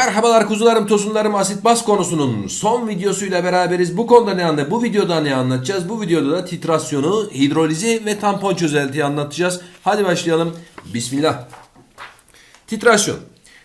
Merhabalar kuzularım, tosunlarım, asit baz konusunun son videosuyla beraberiz. Bu konuda ne anlatacağız? Bu videoda ne anlatacağız? Bu videoda da titrasyonu, hidrolizi ve tampon çözeltiyi anlatacağız. Hadi başlayalım. Bismillah. Titrasyon.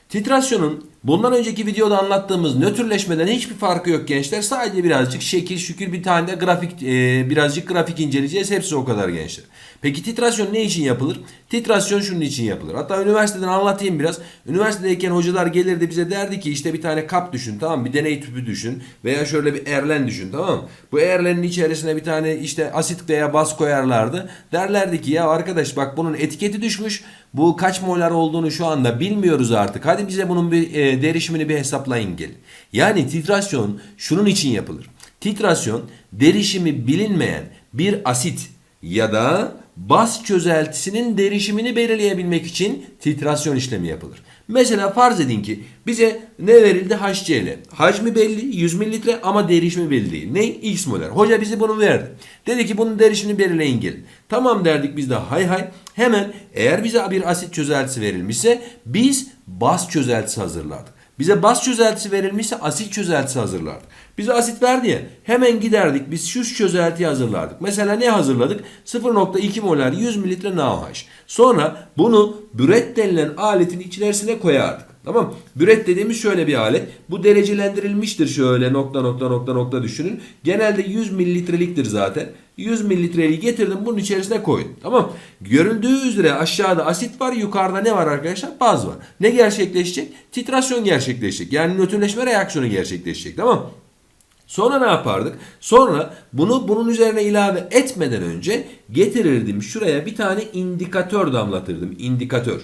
Titrasyonun bundan önceki videoda anlattığımız nötrleşmeden hiçbir farkı yok gençler. Sadece birazcık şekil şükür bir tane de grafik e, birazcık grafik inceleyeceğiz. Hepsi o kadar gençler. Peki titrasyon ne için yapılır? Titrasyon şunun için yapılır. Hatta üniversiteden anlatayım biraz. Üniversitedeyken hocalar gelirdi bize derdi ki işte bir tane kap düşün tamam? Bir deney tüpü düşün veya şöyle bir erlen düşün tamam? Bu erlenin içerisine bir tane işte asit veya baz koyarlardı. Derlerdi ki ya arkadaş bak bunun etiketi düşmüş. Bu kaç molar olduğunu şu anda bilmiyoruz artık. Hadi bize bunun bir e, derişimini bir hesaplayın gelin. Yani titrasyon şunun için yapılır. Titrasyon derişimi bilinmeyen bir asit ya da baz çözeltisinin derişimini belirleyebilmek için titrasyon işlemi yapılır. Mesela farz edin ki bize ne verildi? HCl. Hacmi belli 100 mililitre ama derişimi belli değil. Ne? X molar. Hoca bize bunu verdi. Dedi ki bunun derişimini belirleyin gelin. Tamam derdik biz de hay hay. Hemen eğer bize bir asit çözeltisi verilmişse biz baz çözeltisi hazırlardık. Bize baz çözeltisi verilmişse asit çözeltisi hazırlardık. Bize asit verdi ya hemen giderdik biz şu çözeltiyi hazırlardık. Mesela ne hazırladık? 0.2 molar 100 mililitre NaOH. Sonra bunu büret denilen aletin içerisine koyardık. Tamam Büret dediğimiz şöyle bir alet. Bu derecelendirilmiştir şöyle nokta nokta nokta nokta düşünün. Genelde 100 mililitreliktir zaten. 100 mililitreyi getirdim bunun içerisine koydum. Tamam Görüldüğü üzere aşağıda asit var yukarıda ne var arkadaşlar? Baz var. Ne gerçekleşecek? Titrasyon gerçekleşecek. Yani nötrleşme reaksiyonu gerçekleşecek. Tamam Sonra ne yapardık? Sonra bunu bunun üzerine ilave etmeden önce getirirdim şuraya bir tane indikatör damlatırdım. İndikatör.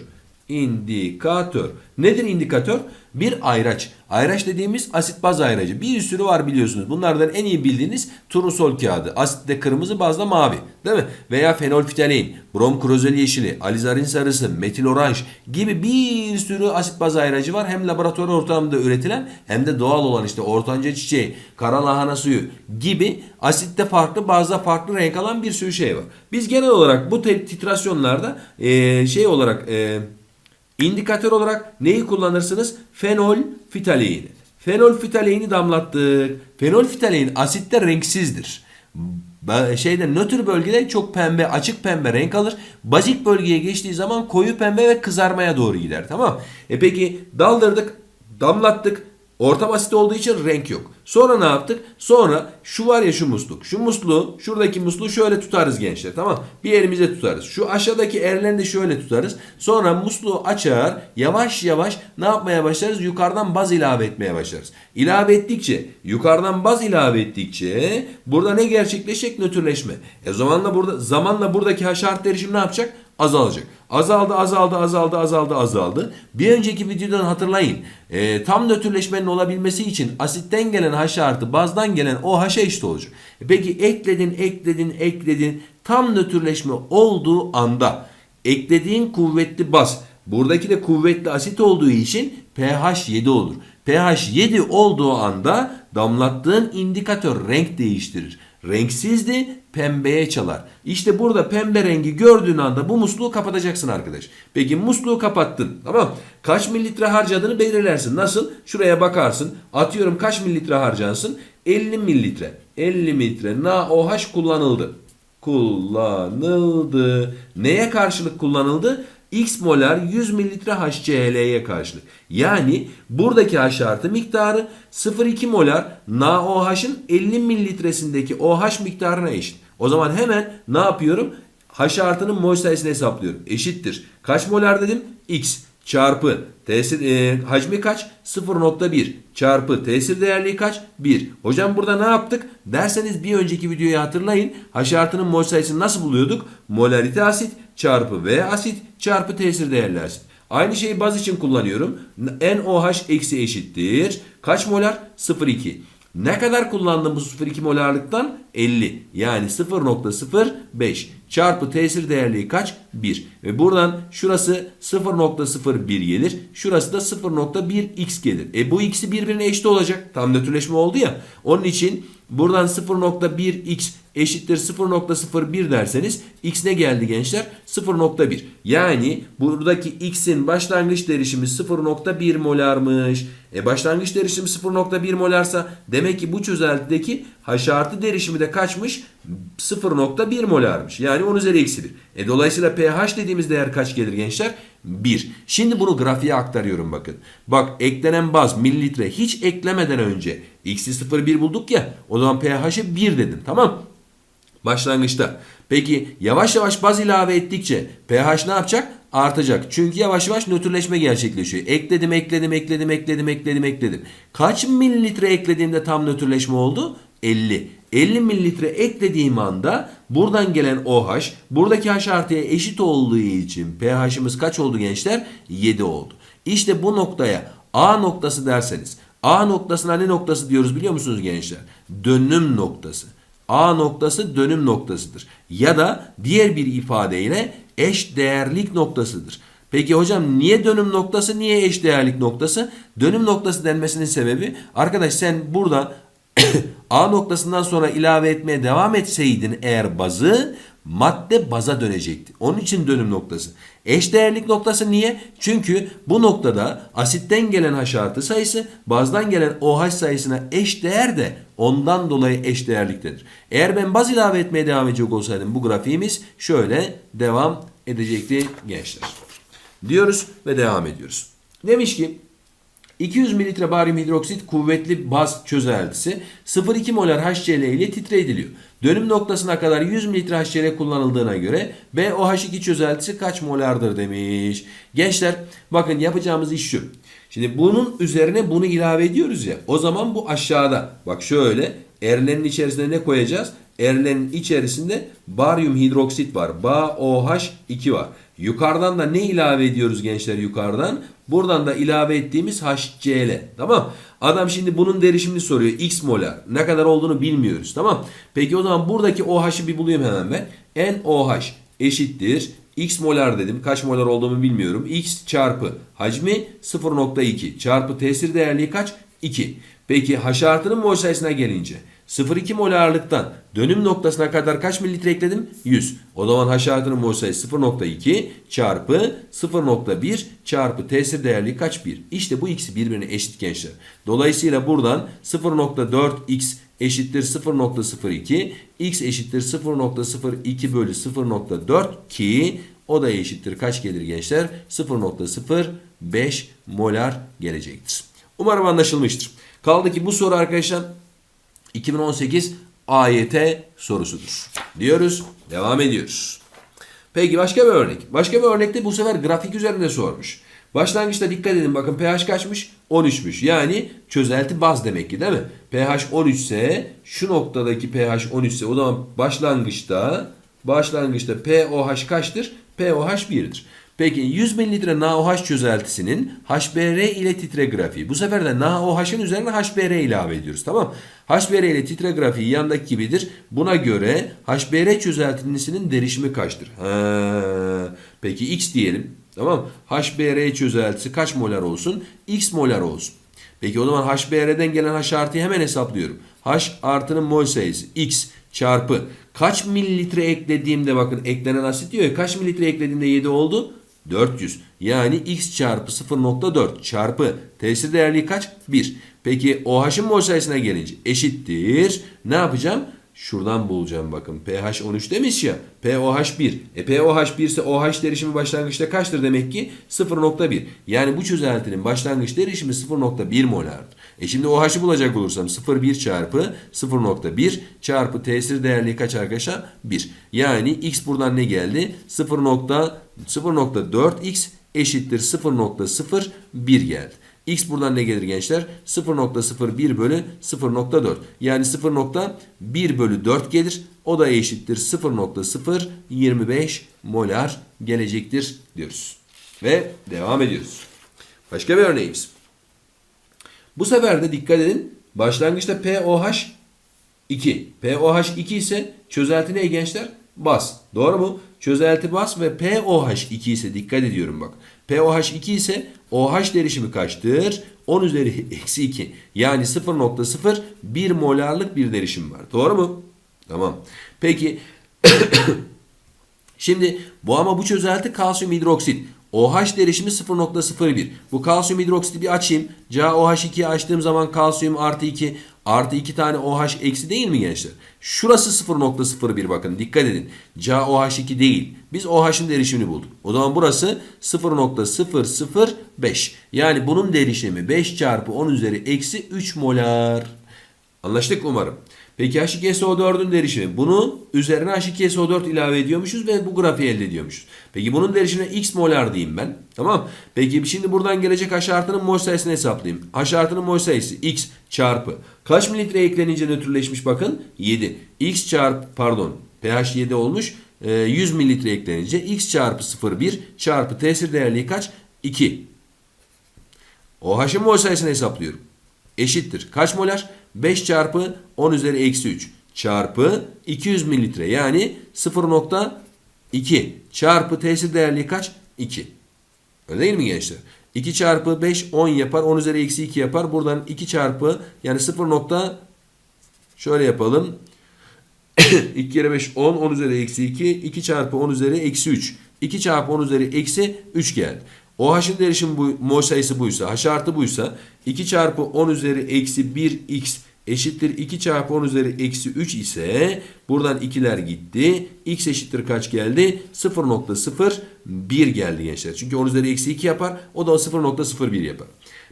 İndikatör. Nedir indikatör? Bir ayraç. Ayraç dediğimiz asit baz ayracı. Bir sürü var biliyorsunuz. Bunlardan en iyi bildiğiniz turnusol kağıdı. Asitte kırmızı bazda mavi. Değil mi? Veya fenolftalein, brom krozeli yeşili, alizarin sarısı, metil oranj gibi bir sürü asit baz ayracı var. Hem laboratuvar ortamında üretilen hem de doğal olan işte ortanca çiçeği, kara lahana suyu gibi asitte farklı bazda farklı renk alan bir sürü şey var. Biz genel olarak bu titrasyonlarda eee, şey olarak eee İndikatör olarak neyi kullanırsınız? Fenol fitaleini. Fenol fitaleini damlattık. Fenol fitalein asitte renksizdir. Şeyde nötr bölgede çok pembe, açık pembe renk alır. Bazik bölgeye geçtiği zaman koyu pembe ve kızarmaya doğru gider. Tamam. E peki daldırdık, damlattık. Ortam asit olduğu için renk yok. Sonra ne yaptık? Sonra şu var ya şu musluk. Şu musluğu, şuradaki musluğu şöyle tutarız gençler. Tamam Bir elimize tutarız. Şu aşağıdaki erlerini de şöyle tutarız. Sonra musluğu açar. Yavaş yavaş ne yapmaya başlarız? Yukarıdan baz ilave etmeye başlarız. İlave ettikçe, yukarıdan baz ilave ettikçe burada ne gerçekleşecek? Nötrleşme. E zamanla burada zamanla buradaki haşart derişim ne yapacak? Azalacak. Azaldı, azaldı, azaldı, azaldı, azaldı. Bir önceki videodan hatırlayın. Ee, tam nötrleşmenin olabilmesi için asitten gelen H artı bazdan gelen OH'a eşit olacak. E Peki ekledin, ekledin, ekledin. Tam nötrleşme olduğu anda eklediğin kuvvetli baz. Buradaki de kuvvetli asit olduğu için pH 7 olur. pH 7 olduğu anda damlattığın indikatör renk değiştirir. Renksizdi pembeye çalar. İşte burada pembe rengi gördüğün anda bu musluğu kapatacaksın arkadaş. Peki musluğu kapattın. Tamam. Kaç mililitre harcadığını belirlersin. Nasıl? Şuraya bakarsın. Atıyorum kaç mililitre harcansın? 50 mililitre. 50 mililitre NaOH kullanıldı. Kullanıldı. Neye karşılık kullanıldı? X molar 100 mililitre HCl'ye karşılık. Yani buradaki H artı miktarı 0,2 molar NaOH'ın 50 mililitresindeki OH miktarına eşit. O zaman hemen ne yapıyorum? H artının mol sayısını hesaplıyorum. Eşittir. Kaç molar dedim? X çarpı tesir e, hacmi kaç? 0.1 çarpı tesir değerliği kaç? 1. Hocam burada ne yaptık? Derseniz bir önceki videoyu hatırlayın. H artının mol sayısını nasıl buluyorduk? Molarite asit çarpı V asit çarpı tesir değerli asit. Aynı şeyi baz için kullanıyorum. NOH eksi eşittir. Kaç molar? 0,2. Ne kadar kullandım bu 0,2 molarlıktan? 50. Yani 0.05 çarpı tesir değerliği kaç? 1. Ve buradan şurası 0.01 gelir. Şurası da 0.1x gelir. E bu x'i birbirine eşit olacak. Tam nötrleşme oldu ya. Onun için buradan 0.1x eşittir 0.01 derseniz x ne geldi gençler? 0.1. Yani buradaki x'in başlangıç derişimi 0.1 molarmış. E başlangıç derişimi 0.1 molarsa demek ki bu çözeltideki H artı derişimi de kaçmış? 0.1 molarmış. Yani 10 üzeri eksi 1. E dolayısıyla pH dediğimiz değer kaç gelir gençler? 1. Şimdi bunu grafiğe aktarıyorum bakın. Bak eklenen baz mililitre hiç eklemeden önce x'i 0.1 bulduk ya. O zaman pH'i 1 dedim tamam Başlangıçta. Peki yavaş yavaş baz ilave ettikçe pH ne yapacak? Artacak. Çünkü yavaş yavaş nötrleşme gerçekleşiyor. Ekledim, ekledim, ekledim, ekledim, ekledim, ekledim. Kaç mililitre eklediğimde tam nötrleşme oldu? 50. 50 mililitre eklediğim anda buradan gelen OH buradaki H artıya eşit olduğu için pH'imiz kaç oldu gençler? 7 oldu. İşte bu noktaya A noktası derseniz A noktasına ne noktası diyoruz biliyor musunuz gençler? Dönüm noktası. A noktası dönüm noktasıdır. Ya da diğer bir ifadeyle eş değerlik noktasıdır. Peki hocam niye dönüm noktası, niye eş değerlik noktası? Dönüm noktası denmesinin sebebi arkadaş sen burada A noktasından sonra ilave etmeye devam etseydin eğer bazı madde baza dönecekti. Onun için dönüm noktası. Eşdeğerlik noktası niye? Çünkü bu noktada asitten gelen H artı sayısı bazdan gelen OH sayısına eş değer de ondan dolayı eşdeğerliktedir. Eğer ben baz ilave etmeye devam edecek olsaydım bu grafiğimiz şöyle devam edecekti gençler. Diyoruz ve devam ediyoruz. Demiş ki 200 mililitre baryum hidroksit kuvvetli baz çözeltisi 0,2 molar HCl ile titre ediliyor. Dönüm noktasına kadar 100 mililitre HCl kullanıldığına göre BOH2 çözeltisi kaç molardır demiş. Gençler bakın yapacağımız iş şu. Şimdi bunun üzerine bunu ilave ediyoruz ya. O zaman bu aşağıda. Bak şöyle erlenin içerisine ne koyacağız? Erlenin içerisinde baryum hidroksit var. BaOH2 var. Yukarıdan da ne ilave ediyoruz gençler yukarıdan? Buradan da ilave ettiğimiz HCl. Tamam. Adam şimdi bunun derişimini soruyor. X molar. Ne kadar olduğunu bilmiyoruz. Tamam. Peki o zaman buradaki OH'ı bir bulayım hemen ben. NOH eşittir. X molar dedim. Kaç molar olduğumu bilmiyorum. X çarpı hacmi 0.2 çarpı tesir değerliği kaç? 2. Peki H artının mol sayısına gelince 0,2 molarlıktan dönüm noktasına kadar kaç mililitre ekledim? 100. O zaman H artının mol sayısı 0.2 çarpı 0.1 çarpı tesir değerliği kaç? 1. İşte bu ikisi birbirine eşit gençler. Dolayısıyla buradan 0.4x eşittir 0.02 x eşittir 0.02 bölü 0.4 ki o da eşittir kaç gelir gençler? 0.05 molar gelecektir. Umarım anlaşılmıştır. Kaldı ki bu soru arkadaşlar 2018 AYT sorusudur. Diyoruz. Devam ediyoruz. Peki başka bir örnek. Başka bir örnekte bu sefer grafik üzerinde sormuş. Başlangıçta dikkat edin bakın pH kaçmış? 13'müş. Yani çözelti baz demek ki değil mi? pH 13 ise şu noktadaki pH 13 ise o zaman başlangıçta başlangıçta pOH kaçtır? pOH 1'dir. Peki 100 mililitre NaOH çözeltisinin HBr ile titre grafiği. Bu sefer de NaOH'ın üzerine HBr ilave ediyoruz. Tamam HBr ile titre grafiği yandaki gibidir. Buna göre HBr çözeltisinin derişimi kaçtır? Ha, peki X diyelim. Tamam HBr çözeltisi kaç molar olsun? X molar olsun. Peki o zaman HBr'den gelen H artıyı hemen hesaplıyorum. H artının mol sayısı X çarpı kaç mililitre eklediğimde bakın eklenen asit diyor ya kaç mililitre eklediğimde 7 oldu? 400. Yani x çarpı 0.4 çarpı tesir değerliği kaç? 1. Peki OH'ın mol sayısına gelince eşittir. Ne yapacağım? Şuradan bulacağım bakın. pH 13 demiş ya. pOH 1. E pOH 1 ise OH derişimi başlangıçta kaçtır demek ki? 0.1. Yani bu çözeltinin başlangıç derişimi 0.1 molardır. E şimdi OH'ı bulacak olursam 0.1 çarpı 0.1 çarpı tesir değerliği kaç arkadaşlar? 1. Yani x buradan ne geldi? 0.4x eşittir 0.01 geldi. X buradan ne gelir gençler? 0.01 bölü 0.4. Yani 0.1 bölü 4 gelir. O da eşittir 0.025 molar gelecektir diyoruz. Ve devam ediyoruz. Başka bir örneğimiz. Bu sefer de dikkat edin. Başlangıçta POH 2. POH 2 ise çözelti ne gençler? Bas. Doğru mu? Çözelti bas ve POH 2 ise dikkat ediyorum bak. POH 2 ise OH derişimi kaçtır? 10 üzeri eksi 2. Yani 0.0 1 molarlık bir derişim var. Doğru mu? Tamam. Peki Şimdi bu ama bu çözelti kalsiyum hidroksit. OH derişimi 0.01. Bu kalsiyum hidroksiti bir açayım. CaOH2'yi açtığım zaman kalsiyum artı 2 artı 2 tane OH eksi değil mi gençler? Şurası 0.01 bakın dikkat edin. CaOH2 değil. Biz OH'ın derişimini bulduk. O zaman burası 0.005. Yani bunun derişimi 5 çarpı 10 üzeri eksi 3 molar. Anlaştık umarım. Peki H2SO4'ün derişimi. Bunun üzerine H2SO4 ilave ediyormuşuz ve bu grafiği elde ediyormuşuz. Peki bunun derişimine x molar diyeyim ben. Tamam. Peki şimdi buradan gelecek H artının mol sayısını hesaplayayım. H artının mol sayısı x çarpı. Kaç mililitre eklenince nötrleşmiş bakın? 7. x çarpı pardon pH 7 olmuş. Ee, 100 mililitre eklenince x çarpı 0,1 çarpı tesir değerliği kaç? 2. OH'ın mol sayısını hesaplıyorum. Eşittir. Kaç molar? 5 çarpı 10 üzeri eksi 3 çarpı 200 mililitre yani 0.2 çarpı tesir değerliği kaç? 2. Öyle değil mi gençler? 2 çarpı 5 10 yapar. 10 üzeri eksi 2 yapar. Buradan 2 çarpı yani 0. nokta şöyle yapalım. 2 kere 5 10 10 üzeri eksi 2 2 çarpı 10 üzeri eksi 3 2 çarpı 10 üzeri eksi 3 geldi. OH'ın derişim bu, mol sayısı buysa, H artı buysa 2 çarpı 10 üzeri eksi 1x eşittir 2 çarpı 10 üzeri eksi 3 ise buradan 2'ler gitti. X eşittir kaç geldi? 0.01 geldi gençler. Çünkü 10 üzeri eksi 2 yapar. O da 0.01 yapar.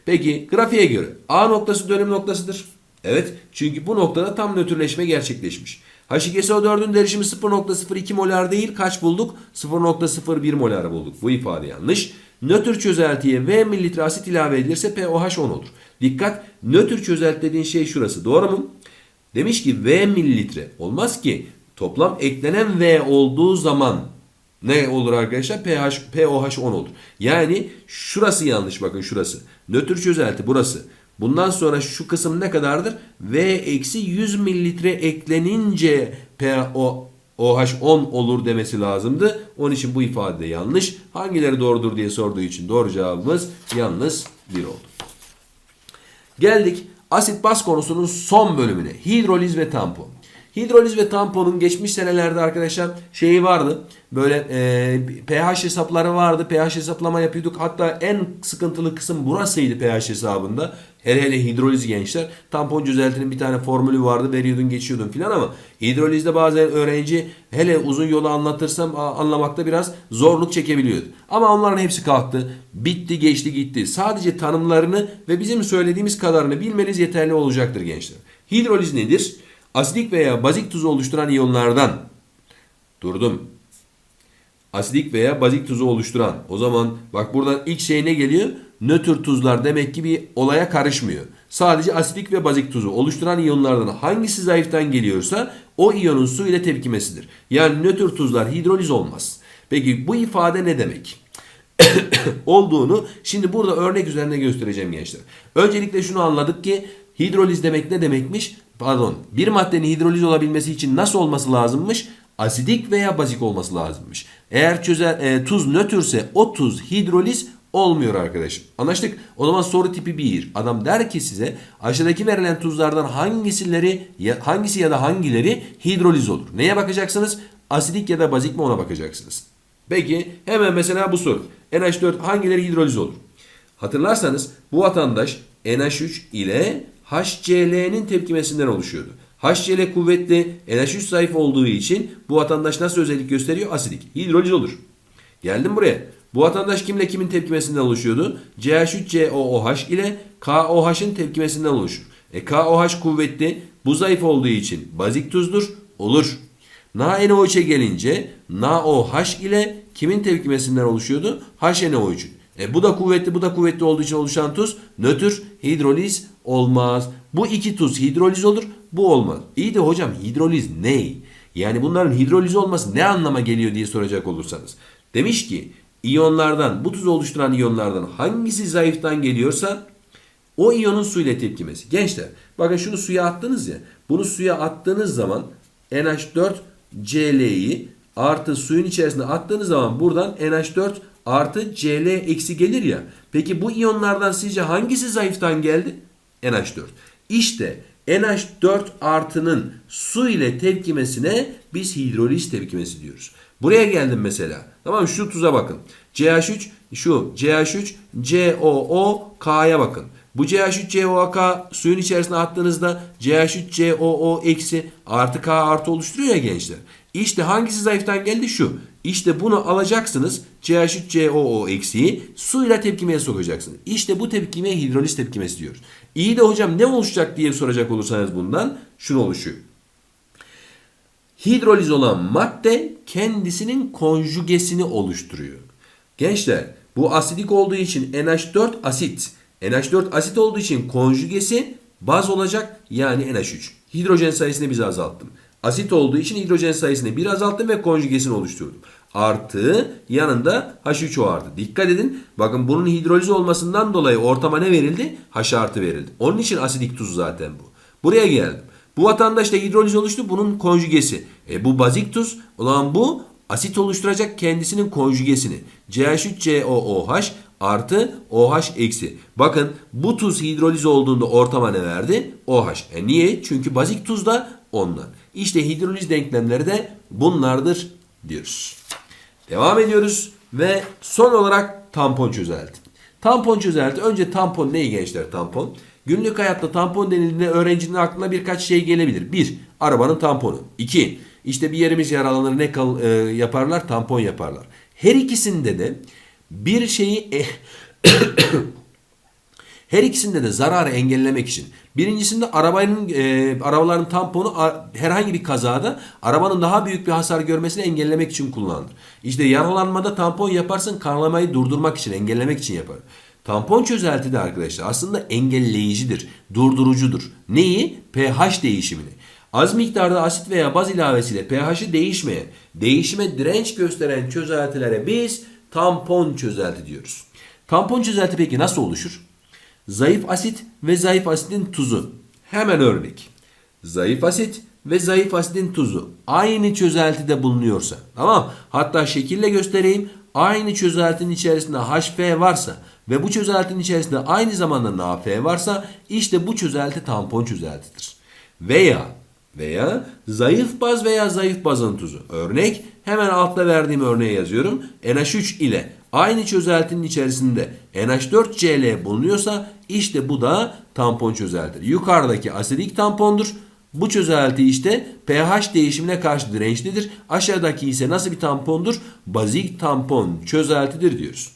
Peki grafiğe göre A noktası dönüm noktasıdır. Evet çünkü bu noktada tam nötrleşme gerçekleşmiş. H2SO4'ün derişimi 0.02 molar değil kaç bulduk? 0.01 molar bulduk. Bu ifade yanlış. Nötr çözeltiye V mililitre asit ilave edilirse pOH 10 olur. Dikkat nötr çözelti dediğin şey şurası doğru mu? Demiş ki V mililitre olmaz ki toplam eklenen V olduğu zaman ne olur arkadaşlar? pH, pOH 10 olur. Yani şurası yanlış bakın şurası. Nötr çözelti burası. Bundan sonra şu kısım ne kadardır? V eksi 100 mililitre eklenince PO OH 10 olur demesi lazımdı. Onun için bu ifade de yanlış. Hangileri doğrudur diye sorduğu için doğru cevabımız yalnız 1 oldu. Geldik asit baz konusunun son bölümüne. Hidroliz ve tampon. Hidroliz ve tamponun geçmiş senelerde arkadaşlar şeyi vardı. Böyle e, pH hesapları vardı. pH hesaplama yapıyorduk. Hatta en sıkıntılı kısım burasıydı pH hesabında. Hele hele hidroliz gençler. Tampon düzeltinin bir tane formülü vardı. Veriyordun geçiyordun filan ama hidrolizde bazen öğrenci hele uzun yolu anlatırsam anlamakta biraz zorluk çekebiliyordu. Ama onların hepsi kalktı. Bitti geçti gitti. Sadece tanımlarını ve bizim söylediğimiz kadarını bilmeniz yeterli olacaktır gençler. Hidroliz nedir? Asidik veya bazik tuzu oluşturan iyonlardan durdum. Asidik veya bazik tuzu oluşturan. O zaman bak buradan ilk şey ne geliyor? Nötr tuzlar demek ki bir olaya karışmıyor. Sadece asidik ve bazik tuzu oluşturan iyonlardan hangisi zayıftan geliyorsa o iyonun su ile tepkimesidir. Yani nötr tuzlar hidroliz olmaz. Peki bu ifade ne demek? olduğunu şimdi burada örnek üzerinde göstereceğim gençler. Öncelikle şunu anladık ki hidroliz demek ne demekmiş? Pardon bir maddenin hidroliz olabilmesi için nasıl olması lazımmış? Asidik veya bazik olması lazımmış. Eğer çözer, e, tuz nötrse o tuz hidroliz olmuyor arkadaşım. Anlaştık? O zaman soru tipi 1. Adam der ki size aşağıdaki verilen tuzlardan hangisileri hangisi ya da hangileri hidroliz olur? Neye bakacaksınız? Asidik ya da bazik mi ona bakacaksınız. Peki hemen mesela bu soru. NH4 hangileri hidroliz olur? Hatırlarsanız bu vatandaş NH3 ile HCl'nin tepkimesinden oluşuyordu. HCl kuvvetli, NH3 zayıf olduğu için bu vatandaş nasıl özellik gösteriyor? Asidik. Hidroliz olur. Geldim buraya. Bu vatandaş kimle kimin tepkimesinden oluşuyordu? CH3COOH ile KOH'ın tepkimesinden oluşur. E KOH kuvvetli, bu zayıf olduğu için bazik tuzdur. Olur. NaNO3'e gelince NaOH ile kimin tepkimesinden oluşuyordu? HNO3'ün. E bu da kuvvetli, bu da kuvvetli olduğu için oluşan tuz nötr, hidroliz olmaz. Bu iki tuz hidroliz olur, bu olmaz. İyi de hocam hidroliz ne? Yani bunların hidroliz olması ne anlama geliyor diye soracak olursanız. Demiş ki iyonlardan, bu tuzu oluşturan iyonlardan hangisi zayıftan geliyorsa o iyonun su ile tepkimesi. Gençler bakın şunu suya attınız ya. Bunu suya attığınız zaman NH4 Cl'yi artı suyun içerisine attığınız zaman buradan NH4 artı Cl eksi gelir ya. Peki bu iyonlardan sizce hangisi zayıftan geldi? NH4. İşte NH4 artının su ile tepkimesine biz hidroliz tepkimesi diyoruz. Buraya geldim mesela. Tamam? Şu tuza bakın. CH3 şu CH3 COO K'ya bakın. Bu CH3 COOK suyun içerisine attığınızda CH3 COO eksi artı K artı oluşturuyor ya gençler. İşte hangisi zayıftan geldi şu. İşte bunu alacaksınız CH3 COO eksiği suyla tepkimeye sokacaksınız. İşte bu tepkimeye hidroliz tepkimesi diyoruz. İyi de hocam ne oluşacak diye soracak olursanız bundan şunu oluşuyor. Hidroliz olan madde kendisinin konjugesini oluşturuyor. Gençler bu asidik olduğu için NH4 asit. NH4 asit olduğu için konjugesi baz olacak yani NH3. Hidrojen sayısını biz azalttım. Asit olduğu için hidrojen sayısını bir azalttım ve konjugesini oluşturdum. Artı yanında H3O artı. Dikkat edin bakın bunun hidroliz olmasından dolayı ortama ne verildi? H artı verildi. Onun için asidik tuz zaten bu. Buraya geldim. Bu vatandaşta hidroliz oluştu bunun konjugesi. E bu bazik tuz olan bu asit oluşturacak kendisinin konjugesini. CH3COOH artı OH eksi. Bakın bu tuz hidroliz olduğunda ortama ne verdi? OH. E niye? Çünkü bazik tuz da ondan. İşte hidroliz denklemleri de bunlardır diyoruz. Devam ediyoruz ve son olarak tampon çözelti. Tampon çözelti. Önce tampon neyi gençler tampon? Günlük hayatta tampon denildiğinde öğrencinin aklına birkaç şey gelebilir. Bir, arabanın tamponu. İki, işte bir yerimiz yaralanır ne kal, e, yaparlar? Tampon yaparlar. Her ikisinde de bir şeyi e, her ikisinde de zararı engellemek için. Birincisinde arabanın e, arabaların tamponu a, herhangi bir kazada arabanın daha büyük bir hasar görmesini engellemek için kullanılır. İşte yaralanmada tampon yaparsın kanamayı durdurmak için, engellemek için yapar. Tampon çözelti de arkadaşlar aslında engelleyicidir, durdurucudur. Neyi? pH değişimini. Az miktarda asit veya baz ilavesiyle pH'i değişmeyen, değişime direnç gösteren çözeltilere biz tampon çözelti diyoruz. Tampon çözelti peki nasıl oluşur? Zayıf asit ve zayıf asitin tuzu. Hemen örnek. Zayıf asit ve zayıf asitin tuzu aynı çözeltide bulunuyorsa tamam hatta şekille göstereyim aynı çözeltinin içerisinde HF varsa ve bu çözeltinin içerisinde aynı zamanda NaF varsa işte bu çözelti tampon çözeltidir. Veya veya zayıf baz veya zayıf bazın tuzu. Örnek hemen altta verdiğim örneğe yazıyorum. NH3 ile aynı çözeltinin içerisinde NH4Cl bulunuyorsa işte bu da tampon çözeltidir. Yukarıdaki asidik tampondur. Bu çözelti işte pH değişimine karşı dirençlidir. Aşağıdaki ise nasıl bir tampondur? Bazik tampon çözeltidir diyoruz.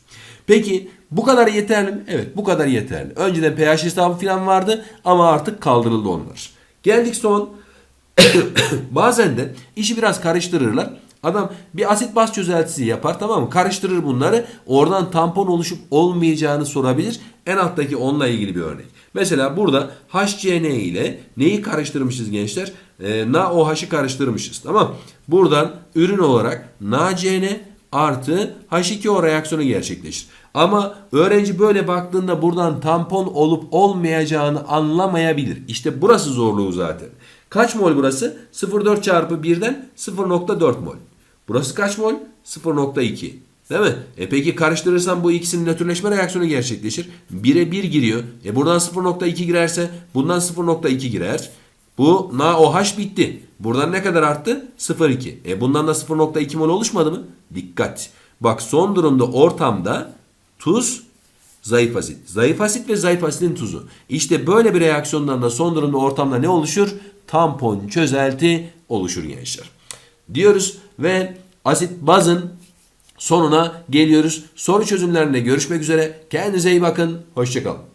Peki bu kadar yeterli mi? Evet bu kadar yeterli. Önceden pH hesabı falan vardı ama artık kaldırıldı onlar. Geldik son Bazen de işi biraz karıştırırlar. Adam bir asit baz çözeltisi yapar tamam mı? Karıştırır bunları. Oradan tampon oluşup olmayacağını sorabilir. En alttaki onunla ilgili bir örnek. Mesela burada HCN ile neyi karıştırmışız gençler? Ee, NaOH'ı karıştırmışız. Tamam Buradan ürün olarak NaCN artı H2O reaksiyonu gerçekleşir. Ama öğrenci böyle baktığında buradan tampon olup olmayacağını anlamayabilir. İşte burası zorluğu zaten. Kaç mol burası? 0,4 çarpı 1'den 0,4 mol. Burası kaç mol? 0,2. Değil mi? E peki karıştırırsam bu ikisinin nötrleşme reaksiyonu gerçekleşir. 1'e 1 giriyor. E buradan 0,2 girerse bundan 0,2 girer. Bu NaOH bitti. Buradan ne kadar arttı? 0,2. E bundan da 0,2 mol oluşmadı mı? Dikkat. Bak son durumda ortamda tuz zayıf asit. Zayıf asit ve zayıf asitin tuzu. İşte böyle bir reaksiyondan da son durumda ortamda ne oluşur? Tampon çözelti oluşur gençler. Diyoruz ve asit bazın sonuna geliyoruz. Soru çözümlerinde görüşmek üzere. Kendinize iyi bakın. Hoşçakalın.